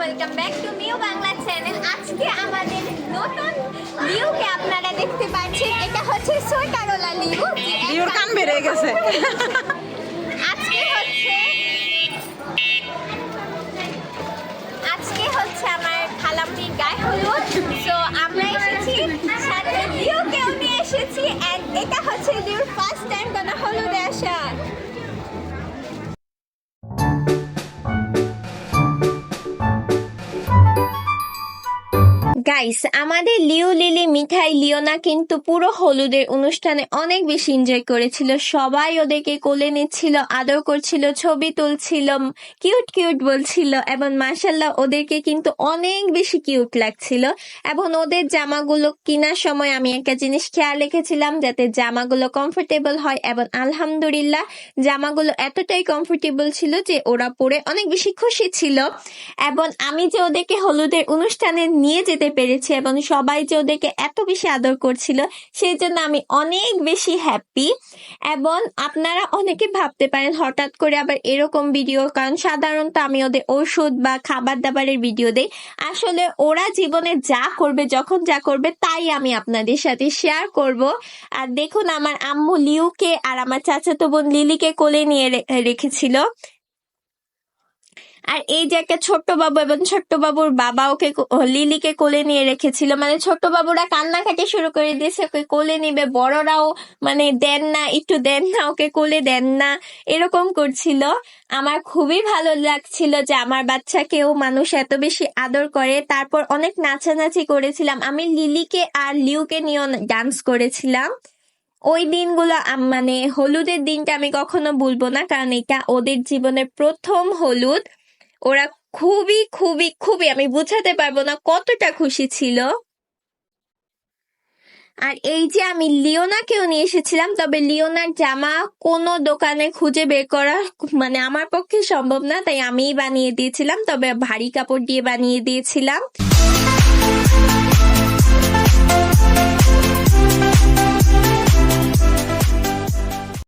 Welcome back to Meow Bangla channel আজকে আমাদের নতুন লিউকে আপনারা দেখতে পাচ্ছেন। এটা হচ্ছে সোয়েটারওয়ালা লিউ এক- কান বেড়ে গেছে। আজকে হচ্ছে আজকে হচ্ছে আমার খালামনির গায়ে হলুদ। সো আমরা এসেছি সাথে লিওকেও নিয়ে এসেছি। এন্ড এটা হচ্ছে লিওর গাইস আমাদের লিও লিলি, মিঠাই, লিওনা কিন্তু পুরো হলুদের অনুষ্ঠানে অনেক বেশি এনজয় করেছিল। সবাই ওদেরকে কোলে নিচ্ছিল, আদর করছিল, ছবি তুলছিল কিউট কিউট বলছিল এবং মার্শাল্লাহ ওদেরকে কিন্তু অনেক বেশি কিউট লাগছিল। এবং ওদের জামাগুলো কেনার সময় আমি একটা জিনিস খেয়াল রেখেছিলাম, যাতে জামাগুলো কমফোর্টেবল হয় এবং আলহামদুলিল্লাহ জামাগুলো এতটাই কমফোর্টেবল ছিল যে ওরা পরে অনেক বেশি খুশি ছিল। এবং আমি যে ওদেরকে হলুদের অনুষ্ঠানে নিয়ে যেতে পেরেছি এবং সবাই যে ওদেরকে এত বেশি আদর করছিল, সেই জন্য আমি অনেক বেশি হ্যাপি এবং আপনারা অনেকে ভাবতে পারেন, হঠাৎ করে আবার এরকম ভিডিও কারণ সাধারণত আমি ওদের ওষুধ বা খাবার দাবারের ভিডিও দেই। আসলে ওরা জীবনে যা করবে, যখন যা করবে, তাই আমি আপনাদের সাথে শেয়ার করব। আর দেখুন, আমার আম্মু লিউকে আর আমার চাচাতো বোন লিলিকে কোলে নিয়ে রেখেছিল। আর এই যে একটা ছোট্ট বাবু এবং ছোট্ট বাবুর বাবা ওকে লিলিকে কোলে নিয়ে রেখেছিল মানে ছোট্ট বাবুরা কান্নাকাটি শুরু করে দিয়েছে, ওকে কোলে নিবে, বড়রাও মানে দেন না, একটু দেন না, ওকে কোলে দেন না, এরকম করছিল। আমার খুবই ভালো লাগছিল যে আমার বাচ্চাকেও মানুষ এত বেশি আদর করে। তারপর অনেক নাচানাচি করেছিলাম। আমি লিলিকে আর লিউকে নিয়েও ডান্স করেছিলাম। ওই দিনগুলো মানে হলুদের দিনটা আমি কখনো ভুলবো না, কারণ এটা ওদের জীবনের প্রথম হলুদ। ওরা খুবই খুবই খুবই, আমি বুঝাতে পারব না কতটা খুশি ছিল। আর এই যে আমি লিওনাকেও নিয়ে এসেছিলাম, তবে লিওনার জামা কোনো দোকানে খুঁজে বের করা মানে আমার পক্ষে সম্ভব না, তাই আমিই বানিয়ে দিয়েছিলাম, তবে ভারী কাপড় দিয়ে বানিয়ে দিয়েছিলাম।